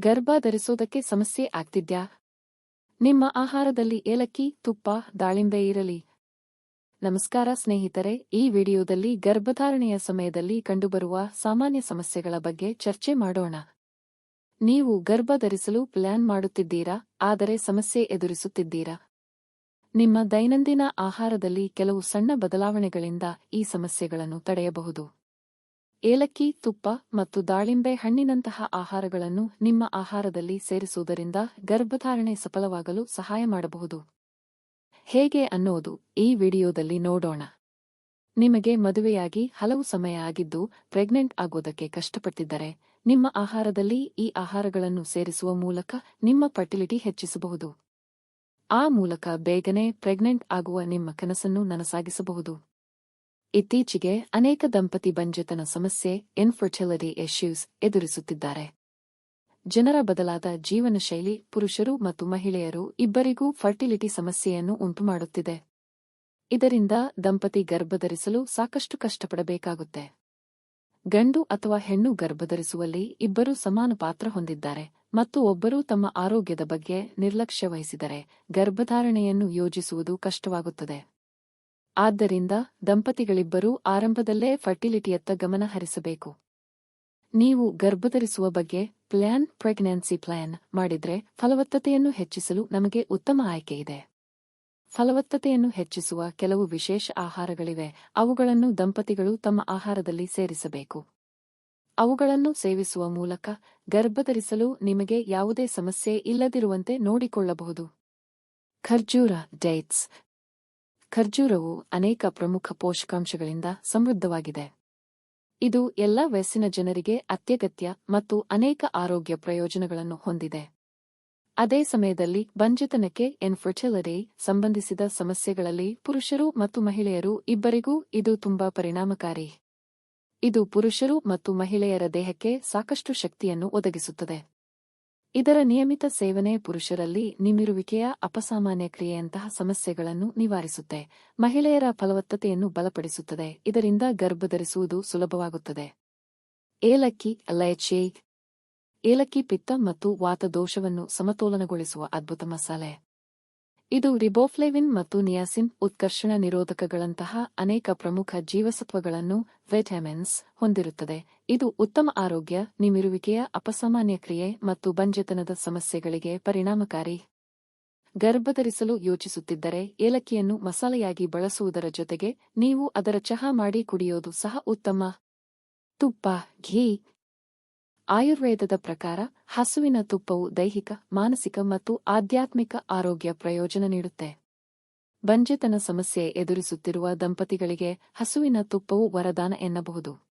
ಗರ್ಭ ಧರಿಸೋದಕ್ಕೆ ಸಮಸ್ಯೆ ಆಗ್ತಿದ್ಯಾ? ನಿಮ್ಮ ಆಹಾರದಲ್ಲಿ ಏಲಕ್ಕಿ, ತುಪ್ಪ, ದಾಳಿಂಬೆ ಇರಲಿ. ನಮಸ್ಕಾರ ಸ್ನೇಹಿತರೆ, ಈ ವಿಡಿಯೋದಲ್ಲಿ ಗರ್ಭಧಾರಣೆಯ ಸಮಯದಲ್ಲಿ ಕಂಡುಬರುವ ಸಾಮಾನ್ಯ ಸಮಸ್ಯೆಗಳ ಬಗ್ಗೆ ಚರ್ಚೆ ಮಾಡೋಣ. ನೀವು ಗರ್ಭ ಧರಿಸಲು ಪ್ಲಾನ್ ಮಾಡುತ್ತಿದ್ದೀರಾ? ಆದರೆ ಸಮಸ್ಯೆ ಎದುರಿಸುತ್ತಿದ್ದೀರಾ? ನಿಮ್ಮ ದೈನಂದಿನ ಆಹಾರದಲ್ಲಿ ಕೆಲವು ಸಣ್ಣ ಬದಲಾವಣೆಗಳಿಂದ ಈ ಸಮಸ್ಯೆಗಳನ್ನು ತಡೆಯಬಹುದು. ಏಲಕ್ಕಿ, ತುಪ್ಪ ಮತ್ತು ದಾಳಿಂಬೆ ಹಣ್ಣಿನಂತಹ ಆಹಾರಗಳನ್ನು ನಿಮ್ಮ ಆಹಾರದಲ್ಲಿ ಸೇರಿಸುವುದರಿಂದ ಗರ್ಭಧಾರಣೆ ಸಫಲವಾಗಲು ಸಹಾಯ ಮಾಡಬಹುದು. ಹೇಗೆ ಅನ್ನೋದು ಈ ವಿಡಿಯೋದಲ್ಲಿ ನೋಡೋಣ. ನಿಮಗೆ ಮದುವೆಯಾಗಿ ಹಲವು ಸಮಯ ಆಗಿದ್ದು, ಪ್ರೆಗ್ನೆಂಟ್ ಆಗೋದಕ್ಕೆ ಕಷ್ಟಪಟ್ಟಿದ್ದರೆ, ನಿಮ್ಮ ಆಹಾರದಲ್ಲಿ ಈ ಆಹಾರಗಳನ್ನು ಸೇರಿಸುವ ಮೂಲಕ ನಿಮ್ಮ ಫರ್ಟಿಲಿಟಿ ಹೆಚ್ಚಿಸಬಹುದು. ಆ ಮೂಲಕ ಬೇಗನೆ ಪ್ರೆಗ್ನೆಂಟ್ ಆಗುವ ನಿಮ್ಮ ಕನಸನ್ನು ನನಸಾಗಿಸಬಹುದು. ಇತ್ತೀಚೆಗೆ ಅನೇಕ ದಂಪತಿ ಬಂಜೆತನ ಸಮಸ್ಯೆ ಇನ್ಫರ್ಟಿಲಿಟಿ ಇಶ್ಯೂಸ್ ಎದುರಿಸುತ್ತಿದ್ದಾರೆ. ಜನರ ಬದಲಾದ ಜೀವನ ಶೈಲಿ ಪುರುಷರು ಮತ್ತು ಮಹಿಳೆಯರು ಇಬ್ಬರಿಗೂ ಫರ್ಟಿಲಿಟಿ ಸಮಸ್ಯೆಯನ್ನು ಉಂಟುಮಾಡುತ್ತಿದೆ. ಇದರಿಂದ ದಂಪತಿ ಗರ್ಭಧರಿಸಲು ಸಾಕಷ್ಟು ಕಷ್ಟಪಡಬೇಕಾಗುತ್ತೆ. ಗಂಡು ಅಥವಾ ಹೆಣ್ಣು ಗರ್ಭಧರಿಸುವಲ್ಲಿ ಇಬ್ಬರೂ ಸಮಾನ ಪಾತ್ರ ಹೊಂದಿದ್ದಾರೆ ಮತ್ತು ಒಬ್ಬರು ತಮ್ಮ ಆರೋಗ್ಯದ ಬಗ್ಗೆ ನಿರ್ಲಕ್ಷ್ಯ ವಹಿಸಿದರೆ ಗರ್ಭಧಾರಣೆಯನ್ನು ಯೋಜಿಸುವುದು ಕಷ್ಟವಾಗುತ್ತದೆ. ಆದ್ದರಿಂದ ದಂಪತಿಗಳಿಬ್ಬರೂ ಆರಂಭದಲ್ಲೇ ಫರ್ಟಿಲಿಟಿಯತ್ತ ಗಮನ ಹರಿಸಬೇಕು. ನೀವು ಗರ್ಭಧರಿಸುವ ಬಗ್ಗೆ ಪ್ಲ್ಯಾನ್ ಪ್ರೆಗ್ನೆನ್ಸಿ ಪ್ಲ್ಯಾನ್ ಮಾಡಿದ್ರೆ ಫಲವತ್ತತೆಯನ್ನು ಹೆಚ್ಚಿಸಲು ನಮಗೆ ಉತ್ತಮ ಆಯ್ಕೆಯಿದೆ ಫಲವತ್ತತೆಯನ್ನು ಹೆಚ್ಚಿಸುವ ಕೆಲವು ವಿಶೇಷ ಆಹಾರಗಳಿವೆ. ಅವುಗಳನ್ನು ದಂಪತಿಗಳು ತಮ್ಮ ಆಹಾರದಲ್ಲಿ ಸೇರಿಸಬೇಕು. ಅವುಗಳನ್ನು ಸೇವಿಸುವ ಮೂಲಕ ಗರ್ಭಧರಿಸಲು ನಿಮಗೆ ಯಾವುದೇ ಸಮಸ್ಯೆ ಇಲ್ಲದಿರುವಂತೆ ನೋಡಿಕೊಳ್ಳಬಹುದು. ಖರ್ಜೂರ, ಡೇಟ್ಸ್ ಖರ್ಜೂರವು ಅನೇಕ ಪ್ರಮುಖ ಪೋಷಕಾಂಶಗಳಿಂದ ಸಮೃದ್ಧವಾಗಿದೆ. ಇದು ಎಲ್ಲ ವಯಸ್ಸಿನ ಜನರಿಗೆ ಅತ್ಯಗತ್ಯ ಮತ್ತು ಅನೇಕ ಆರೋಗ್ಯ ಪ್ರಯೋಜನಗಳನ್ನು ಹೊಂದಿದೆ. ಅದೇ ಸಮಯದಲ್ಲಿ ಬಂಜತನಕ್ಕೆ ಇನ್ಫರ್ಟಿಲಿಟಿ ಸಂಬಂಧಿಸಿದ ಸಮಸ್ಯೆಗಳಲ್ಲಿ ಪುರುಷರು ಮತ್ತು ಮಹಿಳೆಯರು ಇಬ್ಬರಿಗೂ ಇದು ತುಂಬಾ ಪರಿಣಾಮಕಾರಿ. ಇದು ಪುರುಷರು ಮತ್ತು ಮಹಿಳೆಯರ ದೇಹಕ್ಕೆ ಸಾಕಷ್ಟು ಶಕ್ತಿಯನ್ನು ಒದಗಿಸುತ್ತದೆ. ಇದರ ನಿಯಮಿತ ಸೇವನೆ ಪುರುಷರಲ್ಲಿ ನಿಮಿರುವಿಕೆಯ ಅಪಸಾಮಾನ್ಯ ಕ್ರಿಯೆಯಂತಹ ಸಮಸ್ಯೆಗಳನ್ನು ನಿವಾರಿಸುತ್ತೆ. ಮಹಿಳೆಯರ ಫಲವತ್ತತೆಯನ್ನು ಬಲಪಡಿಸುತ್ತದೆ. ಇದರಿಂದ ಗರ್ಭಧರಿಸುವುದು ಸುಲಭವಾಗುತ್ತದೆ. ಏಲಕ್ಕಿ, ಲಯಚೇ, ಏಲಕ್ಕಿ, ಪಿತ್ತ ಮತ್ತು ವಾತದೋಷವನ್ನು ಸಮತೋಲನಗೊಳಿಸುವ ಅದ್ಭುತ ಮಸಾಲೆ. ಇದು ರಿಬೋಫ್ಲೆವಿನ್ ಮತ್ತು ನಿಯಾಸಿನ್ ಉತ್ಕರ್ಷಣ ನಿರೋಧಕಗಳಂತಹ ಅನೇಕ ಪ್ರಮುಖ ಜೀವಸತ್ವಗಳನ್ನು ವೆಟಮಿನ್ಸ್ ಹೊಂದಿರುತ್ತದೆ. ಇದು ಉತ್ತಮ ಆರೋಗ್ಯ, ನಿಮಿರುವಿಕೆಯ ಅಪಸಾಮಾನ್ಯ ಕ್ರಿಯೆ ಮತ್ತು ಬಂಜೆತನದ ಸಮಸ್ಯೆಗಳಿಗೆ ಪರಿಣಾಮಕಾರಿ. ಗರ್ಭಧರಿಸಲು ಯೋಚಿಸುತ್ತಿದ್ದರೆ ಏಲಕ್ಕಿಯನ್ನು ಮಸಾಲೆಯಾಗಿ ಬಳಸುವುದರ ಜೊತೆಗೆ ನೀವು ಅದರ ಚಹಾ ಮಾಡಿ ಕುಡಿಯೋದು ಸಹ ಉತ್ತಮ. ತುಪ್ಪ, ಘೀ ಆಯುರ್ವೇದದ ಪ್ರಕಾರ ಹಸುವಿನ ತುಪ್ಪವು ದೈಹಿಕ, ಮಾನಸಿಕ ಮತ್ತು ಆಧ್ಯಾತ್ಮಿಕ ಆರೋಗ್ಯ ಪ್ರಯೋಜನ ನೀಡುತ್ತೆ. ಬಂಜೆತನ ಸಮಸ್ಯೆ ಎದುರಿಸುತ್ತಿರುವ ದಂಪತಿಗಳಿಗೆ ಹಸುವಿನ ತುಪ್ಪವು ವರದಾನ ಎನ್ನಬಹುದು.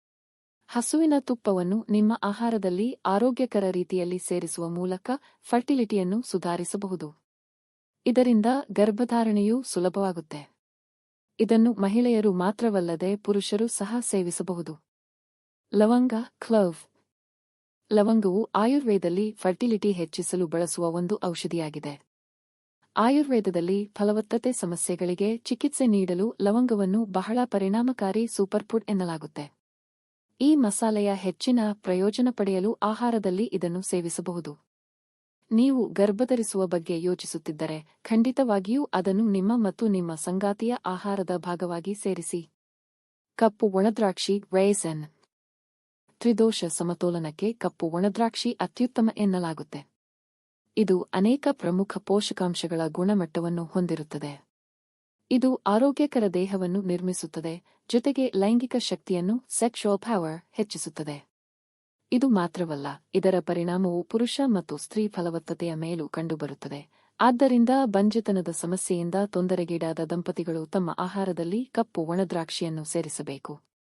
ಹಸುವಿನ ತುಪ್ಪವನ್ನು ನಿಮ್ಮ ಆಹಾರದಲ್ಲಿ ಆರೋಗ್ಯಕರ ರೀತಿಯಲ್ಲಿ ಸೇರಿಸುವ ಮೂಲಕ ಫರ್ಟಿಲಿಟಿಯನ್ನು ಸುಧಾರಿಸಬಹುದು. ಇದರಿಂದ ಗರ್ಭಧಾರಣೆಯೂ ಸುಲಭವಾಗುತ್ತೆ. ಇದನ್ನು ಮಹಿಳೆಯರು ಮಾತ್ರವಲ್ಲದೆ ಪುರುಷರು ಸಹ ಸೇವಿಸಬಹುದು. ಲವಂಗ, ಕ್ಲವ್ ಲವಂಗವು ಆಯುರ್ವೇದದಲ್ಲಿ ಫರ್ಟಿಲಿಟಿ ಹೆಚ್ಚಿಸಲು ಬಳಸುವ ಒಂದು ಔಷಧಿಯಾಗಿದೆ. ಆಯುರ್ವೇದದಲ್ಲಿ ಫಲವತ್ತತೆ ಸಮಸ್ಯೆಗಳಿಗೆ ಚಿಕಿತ್ಸೆ ನೀಡಲು ಲವಂಗವನ್ನು ಬಹಳ ಪರಿಣಾಮಕಾರಿ ಸೂಪರ್ಫುಡ್ ಎನ್ನಲಾಗುತ್ತೆ. ಈ ಮಸಾಲೆಯ ಹೆಚ್ಚಿನ ಪ್ರಯೋಜನ ಪಡೆಯಲು ಆಹಾರದಲ್ಲಿ ಇದನ್ನು ಸೇವಿಸಬಹುದು. ನೀವು ಗರ್ಭಧರಿಸುವ ಬಗ್ಗೆ ಯೋಚಿಸುತ್ತಿದ್ದರೆ ಖಂಡಿತವಾಗಿಯೂ ಅದನ್ನು ನಿಮ್ಮ ಮತ್ತು ನಿಮ್ಮ ಸಂಗಾತಿಯ ಆಹಾರದ ಭಾಗವಾಗಿ ಸೇರಿಸಿ. ಕಪ್ಪು ಒಣದ್ರಾಕ್ಷಿ, ರೈಸನ್ ತ್ರಿದೋಷ ಸಮತೋಲನಕ್ಕೆ ಕಪ್ಪು ಒಣದ್ರಾಕ್ಷಿ ಅತ್ಯುತ್ತಮ ಎನ್ನಲಾಗುತ್ತೆ. ಇದು ಅನೇಕ ಪ್ರಮುಖ ಪೋಷಕಾಂಶಗಳ ಗುಣಮಟ್ಟವನ್ನು ಹೊಂದಿರುತ್ತದೆ. ಇದು ಆರೋಗ್ಯಕರ ದೇಹವನ್ನು ನಿರ್ಮಿಸುತ್ತದೆ, ಜೊತೆಗೆ ಲೈಂಗಿಕ ಶಕ್ತಿಯನ್ನು ಸೆಕ್ಷುವಲ್ ಪವರ್ ಹೆಚ್ಚಿಸುತ್ತದೆ. ಇದು ಮಾತ್ರವಲ್ಲ, ಇದರ ಪರಿಣಾಮವು ಪುರುಷ ಮತ್ತು ಸ್ತ್ರೀ ಫಲವತ್ತತೆಯ ಮೇಲೂ ಕಂಡುಬರುತ್ತದೆ. ಆದ್ದರಿಂದ ಬಂಜತನದ ಸಮಸ್ಯೆಯಿಂದ ತೊಂದರೆಗೀಡಾದ ದಂಪತಿಗಳು ತಮ್ಮ ಆಹಾರದಲ್ಲಿ ಕಪ್ಪು ಒಣದ್ರಾಕ್ಷಿಯನ್ನು ಸೇರಿಸಬೇಕು.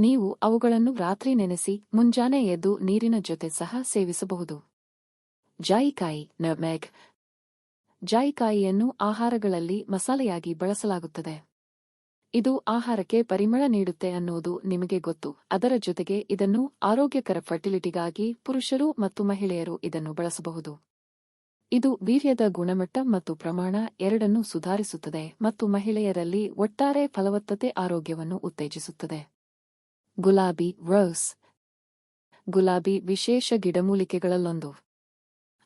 ನೀವು ಅವುಗಳನ್ನು ರಾತ್ರಿ ನೆನೆಸಿ ಮುಂಜಾನೆ ಎದ್ದು ನೀರಿನ ಜೊತೆ ಸಹ ಸೇವಿಸಬಹುದು. ಜಾಯಿಕಾಯಿ ನರ್ಮೆಗ್ ಜಾಯಿಕಾಯಿಯನ್ನು ಆಹಾರಗಳಲ್ಲಿ ಮಸಾಲೆಯಾಗಿ ಬಳಸಲಾಗುತ್ತದೆ. ಇದು ಆಹಾರಕ್ಕೆ ಪರಿಮಳ ನೀಡುತ್ತೆ ಅನ್ನುವುದು ನಿಮಗೆ ಗೊತ್ತು. ಅದರ ಜೊತೆಗೆ ಇದನ್ನು ಆರೋಗ್ಯಕರ ಫರ್ಟಿಲಿಟಿಗಾಗಿ ಪುರುಷರು ಮತ್ತು ಮಹಿಳೆಯರು ಇದನ್ನು ಬಳಸಬಹುದು. ಇದು ವೀರ್ಯದ ಗುಣಮಟ್ಟ ಮತ್ತು ಪ್ರಮಾಣ ಎರಡನ್ನೂ ಸುಧಾರಿಸುತ್ತದೆ ಮತ್ತು ಮಹಿಳೆಯರಲ್ಲಿ ಒಟ್ಟಾರೆ ಫಲವತ್ತತೆ ಆರೋಗ್ಯವನ್ನು ಉತ್ತೇಜಿಸುತ್ತದೆ. ಗುಲಾಬಿ, ರೋಸ್. ಗುಲಾಬಿ ವಿಶೇಷ ಗಿಡಮೂಲಿಕೆಗಳಲ್ಲೊಂದು.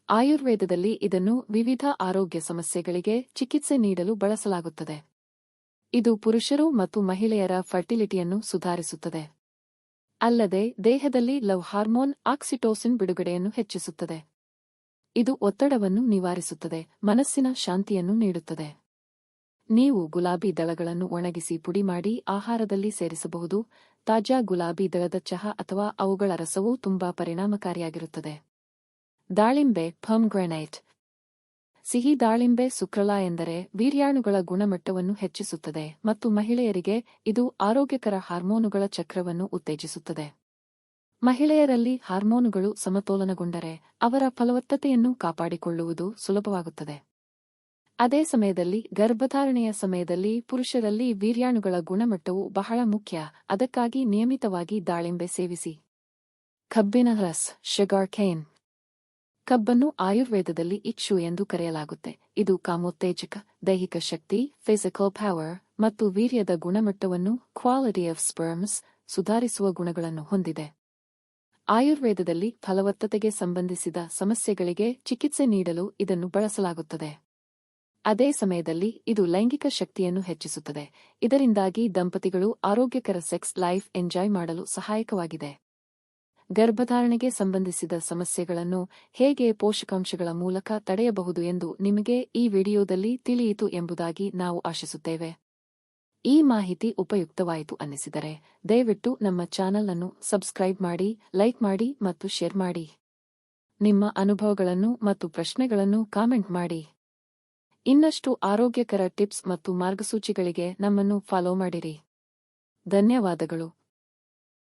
ಆಯುರ್ವೇದದಲ್ಲಿ ಇದನ್ನು ವಿವಿಧ ಆರೋಗ್ಯ ಸಮಸ್ಯೆಗಳಿಗೆ ಚಿಕಿತ್ಸೆ ನೀಡಲು ಬಳಸಲಾಗುತ್ತದೆ. ಇದು ಪುರುಷರು ಮತ್ತು ಮಹಿಳೆಯರ ಫರ್ಟಿಲಿಟಿಯನ್ನು ಸುಧಾರಿಸುತ್ತದೆ. ಅಲ್ಲದೆ ದೇಹದಲ್ಲಿ ಲವ್ ಹಾರ್ಮೋನ್, ಆಕ್ಸಿಟೋಸಿನ್ ಬಿಡುಗಡೆಯನ್ನು ಹೆಚ್ಚಿಸುತ್ತದೆ. ಇದು ಒತ್ತಡವನ್ನು ನಿವಾರಿಸುತ್ತದೆ, ಮನಸ್ಸಿನ ಶಾಂತಿಯನ್ನು ನೀಡುತ್ತದೆ. ನೀವು ಗುಲಾಬಿ ದಳಗಳನ್ನು ಒಣಗಿಸಿ ಪುಡಿ ಮಾಡಿ ಆಹಾರದಲ್ಲಿ ಸೇರಿಸಬಹುದು ತಾಜಾ ಗುಲಾಬಿ ದಳದ ಚಹಾ ಅಥವಾ ಅವುಗಳ ರಸವೂ ತುಂಬಾ ಪರಿಣಾಮಕಾರಿಯಾಗಿರುತ್ತದೆ. ದಾಳಿಂಬೆ ಗ್ರೆನೈಟ್ ಸಿಹಿ ದಾಳಿಂಬೆ ಸುಕ್ರಲಾ ಎಂದರೆ ವೀರ್ಯಾಣುಗಳ ಗುಣಮಟ್ಟವನ್ನು ಹೆಚ್ಚಿಸುತ್ತದೆ ಮತ್ತು ಮಹಿಳೆಯರಿಗೆ ಇದು ಆರೋಗ್ಯಕರ ಹಾರ್ಮೋನುಗಳ ಚಕ್ರವನ್ನು ಉತ್ತೇಜಿಸುತ್ತದೆ. ಮಹಿಳೆಯರಲ್ಲಿ ಹಾರ್ಮೋನುಗಳು ಸಮತೋಲನಗೊಂಡರೆ ಅವರ ಫಲವತ್ತತೆಯನ್ನು ಕಾಪಾಡಿಕೊಳ್ಳುವುದು ಸುಲಭವಾಗುತ್ತದೆ. ಅದೇ ಸಮಯದಲ್ಲಿ, ಗರ್ಭಧಾರಣೆಯ ಸಮಯದಲ್ಲಿ ಪುರುಷರಲ್ಲಿ ವೀರ್ಯಾಣುಗಳ ಗುಣಮಟ್ಟವು ಬಹಳ ಮುಖ್ಯ. ಅದಕ್ಕಾಗಿ ನಿಯಮಿತವಾಗಿ ದಾಳಿಂಬೆ ಸೇವಿಸಿ. ಕಬ್ಬಿನ ರಸ್ ಶುಗರ್ ಖೇನ್ ಕಬ್ಬನ್ನು ಆಯುರ್ವೇದದಲ್ಲಿ ಇಕ್ಷು ಎಂದು ಕರೆಯಲಾಗುತ್ತೆ. ಇದು ಕಾಮೋತ್ತೇಜಕ, ದೈಹಿಕ ಶಕ್ತಿ ಫಿಸಿಕಲ್ ಪವರ್ ಮತ್ತು ವೀರ್ಯದ ಗುಣಮಟ್ಟವನ್ನು ಕ್ವಾಲಿಟಿ ಆಫ್ ಸ್ಪರ್ಮ್ಸ್ ಸುಧಾರಿಸುವ ಗುಣಗಳನ್ನು ಹೊಂದಿದೆ. ಆಯುರ್ವೇದದಲ್ಲಿ ಫಲವತ್ತತೆಗೆ ಸಂಬಂಧಿಸಿದ ಸಮಸ್ಯೆಗಳಿಗೆ ಚಿಕಿತ್ಸೆ ನೀಡಲು ಇದನ್ನು ಬಳಸಲಾಗುತ್ತದೆ. ಅದೇ ಸಮಯದಲ್ಲಿ ಇದು ಲೈಂಗಿಕ ಶಕ್ತಿಯನ್ನು ಹೆಚ್ಚಿಸುತ್ತದೆ. ಇದರಿಂದಾಗಿ ದಂಪತಿಗಳು ಆರೋಗ್ಯಕರ ಸೆಕ್ಸ್ ಲೈಫ್ ಎಂಜಾಯ್ ಮಾಡಲು ಸಹಾಯಕವಾಗಿದೆ. ಗರ್ಭಧಾರಣೆಗೆ ಸಂಬಂಧಿಸಿದ ಸಮಸ್ಯೆಗಳನ್ನು ಹೇಗೆ ಪೋಷಕಾಂಶಗಳ ಮೂಲಕ ತಡೆಯಬಹುದು ಎಂದು ನಿಮಗೆ ಈ ವಿಡಿಯೋದಲ್ಲಿ ತಿಳಿಯಿತು ಎಂಬುದಾಗಿ ನಾವು ಆಶಿಸುತ್ತೇವೆ. ಈ ಮಾಹಿತಿ ಉಪಯುಕ್ತವಾಯಿತು ಅನ್ನಿಸಿದರೆ ದಯವಿಟ್ಟು ನಮ್ಮ ಚಾನಲ್ ಅನ್ನು ಸಬ್ಸ್ಕ್ರೈಬ್ ಮಾಡಿ, ಲೈಕ್ ಮಾಡಿ ಮತ್ತು ಶೇರ್ ಮಾಡಿ. ನಿಮ್ಮ ಅನುಭವಗಳನ್ನು ಮತ್ತು ಪ್ರಶ್ನೆಗಳನ್ನು ಕಾಮೆಂಟ್ ಮಾಡಿ. ಇನ್ನಷ್ಟು ಆರೋಗ್ಯಕರ ಟಿಪ್ಸ್ ಮತ್ತು ಮಾರ್ಗಸೂಚಿಗಳಿಗೆ ನಮ್ಮನ್ನು ಫಾಲೋ ಮಾಡಿರಿ. ಧನ್ಯವಾದಗಳು.